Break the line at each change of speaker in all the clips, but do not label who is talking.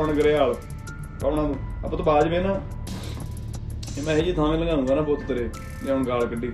ਹੁਣ ਗਰੇਵਾਲ ਕੌਣਾ ਤੂੰ ਆਪਾਂ ਤਾਂ ਬਾਜ ਵੇ ਨਾ। ਇਹ ਮੈਂ ਇਹ ਜੀ ਥਾਵੇਂ ਲੰਘਾਉਂਗਾ ਨਾ ਪੁੱਤ ਤੇਰੇ, ਜੇ ਹੁਣ ਗਾਲ ਕੱਢੀ।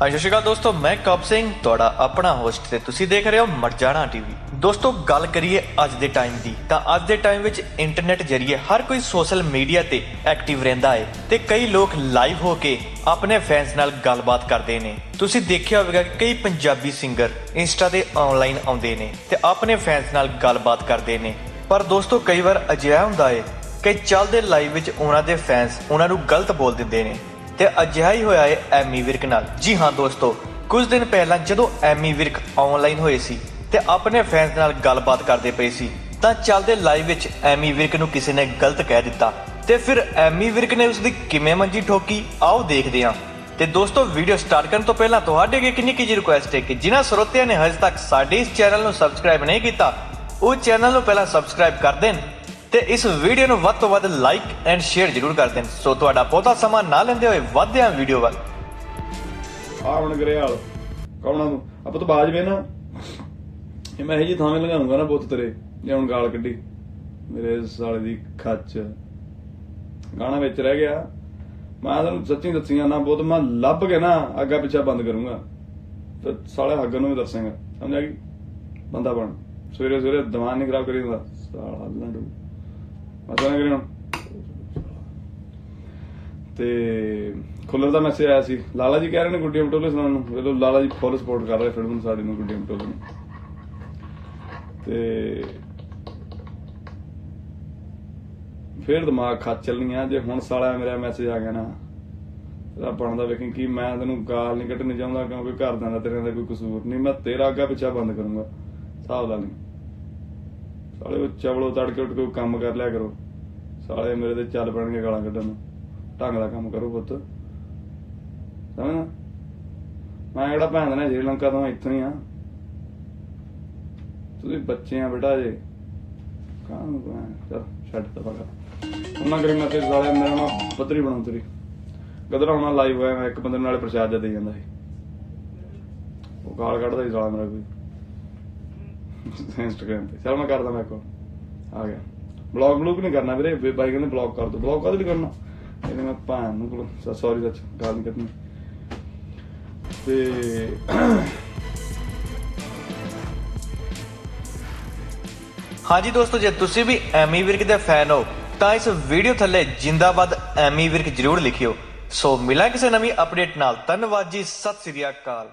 ਹਾਂ, ਸਤਿ ਸ਼੍ਰੀ ਅਕਾਲ ਦੋਸਤੋ, ਮੈਂ ਕਪ ਸਿੰਘ, ਤੁਹਾਡਾ ਆਪਣਾ ਹੋਸਟ ਤੇ ਤੁਸੀਂ ਦੇਖ ਰਹੇ ਹੋ ਮਰਜਾਣਾ ਟੀਵੀ। ਦੋਸਤੋ, ਗੱਲ ਕਰੀਏ ਅੱਜ ਦੇ ਟਾਈਮ ਦੀ, ਤਾਂ ਅੱਜ ਦੇ ਟਾਈਮ ਵਿੱਚ ਇੰਟਰਨੈਟ ਜਰੀਏ ਹਰ ਕੋਈ ਸੋਸ਼ਲ ਮੀਡੀਆ ਤੇ ਐਕਟਿਵ ਰਹਿੰਦਾ ਹੈ ਤੇ ਕਈ ਲੋਕ ਲਾਈਵ ਹੋ ਕੇ ਆਪਣੇ ਫੈਨਸ ਨਾਲ ਗੱਲਬਾਤ ਕਰਦੇ ਨੇ। ਤੁਸੀਂ ਦੇਖਿਆ ਹੋਵੇਗਾ ਕਿ ਕਈ ਪੰਜਾਬੀ ਸਿੰਗਰ ਇੰਸਟਾ ਤੇ ਆਨਲਾਈਨ ਆਉਂਦੇ ਨੇ ਤੇ ਆਪਣੇ ਫੈਨਸ ਨਾਲ ਗੱਲਬਾਤ ਕਰਦੇ ਨੇ। ਪਰ ਦੋਸਤੋ, ਕਈ ਵਾਰ ਅਜਿਹਾ ਹੁੰਦਾ ਹੈ ਕਿ ਚੱਲਦੇ ਲਾਈਵ ਵਿੱਚ ਉਹਨਾਂ ਦੇ ਫੈਨਸ ਉਹਨਾਂ ਨੂੰ ਗਲਤ ਬੋਲ ਦਿੰਦੇ ਨੇ ਤੇ ਅਜਿਹਾ ਹੀ ਹੋਇਆ ਹੈ ਐਮੀ ਵਿਰਕ ਨਾਲ। ਜੀ ਹਾਂ ਦੋਸਤੋ, ਕੁਝ ਦਿਨ ਪਹਿਲਾਂ ਜਦੋਂ ਐਮੀ ਵਿਰਕ ਆਨਲਾਈਨ ਹੋਏ ਸੀ ਤੇ ਆਪਣੇ ਫੈਨਸ ਨਾਲ ਗੱਲਬਾਤ ਕਰਦੇ ਪਏ ਸੀ, ਤਾਂ ਚੱਲਦੇ ਲਾਈਵ ਵਿੱਚ ਐਮੀ ਵਿਰਕ ਨੂੰ ਕਿਸੇ ਨੇ ਗਲਤ ਕਹਿ ਦਿੱਤਾ ਤੇ ਫਿਰ ਐਮੀ ਵਿਰਕ ਨੇ ਉਸ ਦੀ ਕਿਵੇਂ ਮੰਜੀ ਠੋਕੀ, ਆਓ ਦੇਖਦੇ ਹਾਂ। ਤੇ ਦੋਸਤੋ ਵੀਡੀਓ ਸਟਾਰਟ ਕਰਨ ਤੋਂ ਪਹਿਲਾਂ ਤੁਹਾਡੇ ਅੱਗੇ ਕਿੰਨੀ ਕੀ ਰਿਕੁਐਸਟ ਹੈ ਕਿ ਜਿਨ੍ਹਾਂ ਸਰੋਤਿਆਂ ਨੇ ਹਜੇ ਤੱਕ ਸਾਡੇ ਇਸ ਚੈਨਲ ਨੂੰ ਸਬਸਕ੍ਰਾਈਬ ਨਹੀਂ ਕੀਤਾ ਉਹ ਚੈਨਲ ਨੂੰ ਪਹਿਲਾਂ ਸਬਸਕ੍ਰਾਈਬ ਕਰ ਦੇਣ ਤੇ ਇਸ ਵੀਡੀਓ ਨੂੰ ਵੱਧ ਤੋਂ ਵੱਧ ਲਾਈਕ ਐਂਡ ਸ਼ੇਅਰ ਜ਼ਰੂਰ ਕਰ ਦੇਣ। ਸੋ ਤੁਹਾਡਾ ਬਹੁਤਾ ਸਮਾਂ ਨਾ ਲੈਂਦੇ ਹੋਏ ਵਧਦੇ ਵੀਡੀਓ ਵੱਲ।
ਆ ਗਰੇਵਾਲ ਕੌਣਾ ਤੂੰ? ਆਪਾਂ ਤਾਂ ਬਾਜ ਵੇ ਨਾ। ਇਹ ਮੈਂ ਇਹ ਜੀ ਥਾਵੇਂ ਲੰਘਾਉਂਗਾ ਨਾ ਪੁੱਤ ਤੇਰੇ, ਜੇ ਹੁਣ ਗਾਲ ਕੱਢੀ। ਮੇਰੇ ਸਾਲੇ ਦੀ ਖੱਚ। ਗਾਣਾ ਵਿੱਚ ਰਹਿ ਗਿਆ। ਮੈਂ ਤੈਨੂੰ ਸੱਚੀ ਦੱਸੀਆਂ ਨਾ ਬਹੁਤ ਮੈਂ ਲੱਭ ਕੇ ਨਾ ਅੱਗਾ ਪਿੱਛਾ ਬੰਦ ਕਰੂੰਗਾ। ਤੇ ਸਾਲੇ ਹੱਗ ਨੂੰ ਵੀ ਦੱਸਾਂਗਾ। ਸਮਝ ਆ ਗਈ ਬੰਦਾ ਬਣ। ਸਵੇਰੇ ਸਵੇਰੇ ਦਿਮਾਗ ਨਹੀਂ ਖਰਾਬ ਕਰੀ ਹੁੰਦਾ ਸਾਲਾ ਲੰਡੂ ਮਸਾ ਕਰੀ ਹੁਣ? ਤੇ ਖੁੱਲਰ ਦਾ ਮੈਸੇਜ ਆਇਆ ਸੀ। ਲਾਲਾ ਜੀ ਕਹਿ ਰਹੇ ਨੇ ਗੁੱਡੀਆਂ ਮਟੋਲੇ ਸੁਣਾਉਣ ਨੂੰ। ਵੇਲੋ ਲਾਲਾ ਜੀ ਫੁੱਲ ਸਪੋਰਟ ਕਰ ਰਹੇ ਫਿਲਮ ਸਾਡੀ ਨੂੰ, ਗੁੱਡੀਆਂ ਮਟੋਲੇ ਨੂੰ। ਤੇ ਫੇਰ ਦਿਮਾਗ ਖੱਚ ਚੱਲਣੀਆਂ। ਜੇ ਹੁਣ ਸਾਲਾ ਮੇਰਾ ਮੈਸੇਜ ਆ ਗਿਆ ਨਾ ਤੇਰਾ ਬਣਦਾ ਵੇਖੀ ਕਿ ਮੈਂ ਤੈਨੂੰ ਗਾਲ ਨਹੀਂ ਕੱਢਣੀ ਚਾਹੁੰਦਾ ਕਿਉਂਕਿ ਘਰਦਿਆਂ ਦਾ ਤੇਰੇ ਦਾ ਕੋਈ ਕਸੂਰ ਨਹੀਂ। ਮੈਂ ਤੇਰਾ ਅੱਗਾ ਪਿੱਛਾ ਬੰਦ ਕਰੂੰਗਾ। ਹਿਸਾਬ ਲਾ ਲਈ ਸਾਲੇ ਉਹ ਚਵਲੋ ਤੜਕੇ ਉੱਠ ਕੇ ਕੋਈ ਕੰਮ ਕਰ ਲਿਆ ਕਰੋ। ਸਾਲੇ ਮੇਰੇ ਤੇ ਚੱਲ ਪੈਣਗੇ ਗਾਲਾਂ ਕੱਢਣ ਨੂੰ। ਢੰਗ ਦਾ ਕੰਮ ਕਰੋ ਪੁੱਤ। ਸਮਝਣਾ ਮੈਂ ਕਿਹੜਾ ਭੈਣ ਦਾ ਸ਼੍ਰੀਲੰਕਾ ਤੋਂ ਇੱਥੋਂ ਹੀ ਆ। ਤੁਸੀਂ ਬੱਚੇ ਆ ਬੇਟਾ ਜੇ। ਕਾਹਨੂੰ ਭੈਣ? ਚਲ, ਛੱਡ ਤਾ ਬਗਾ ਉਹਨਾਂ ਕਰੀ ਮੈਂ ਤੇ ਸਾਲੇ ਮੇਰੇ ਨਾਲ ਪੱਤਰੀ ਬਣਾਉਂ ਤੇਰੀ। ਗਦਰਾ ਹੋਣਾ ਲਾਈਵ ਹੋਇਆ ਮੈਂ ਇੱਕ ਬੰਦੇ ਨੂੰ ਨਾਲੇ ਪ੍ਰਸ਼ਾਦ ਜਿਹਾ ਦੇ ਜਾਂਦਾ ਸੀ। ਉਹ ਗਾਲ ਕੱਢਦਾ ਸੀ ਸਾਲਾ ਮੇਰਾ ਕੋਈ। ਇੰਸਟਾਗ੍ਰਾਮ ਤੇ। ਚਲ ਮੈਂ ਕਰਦਾ ਮੈਂ ਕੋ ਆ ਗਿਆ। ਬਲੌਗ ਬਲੂਗ ਨਹੀਂ ਕਰਨਾ ਵੀਰੇ ਬਾਈ ਕਹਿੰਦੇ ਬਲੌਗ ਕਰ ਦੋ। ਬਲੌਗ ਕਦ ਲਈ ਕਰਨਾ? ਇਹਨੇ ਮੈਂ ਭਾਣ ਨੂੰ ਕੋਲ ਸੌਰੀ ਸੱਚ, ਗਾਲ ਨਹੀਂ ਕਰਨੀ। ਤੇ
ਹਾਂਜੀ ਦੋਸਤੋ, ਜੇ ਤੁਸੀਂ ਵੀ ਐਮੀ ਵਿਰਕ ਦੇ ਫੈਨ ਹੋ, ਤਾਂ ਇਸ ਵੀਡੀਓ ਥੱਲੇ ਜਿੰਦਾਬਾਦ ਐਮੀ ਵਿਰਕ ਜ਼ਰੂਰ ਲਿਖਿਓ। ਸੋ ਮਿਲਾਂ ਕਿਸੇ ਨਵੀਂ ਅਪਡੇਟ ਨਾਲ। ਧੰਨਵਾਦ ਜੀ, ਸਤਿ ਸ੍ਰੀ ਅਕਾਲ।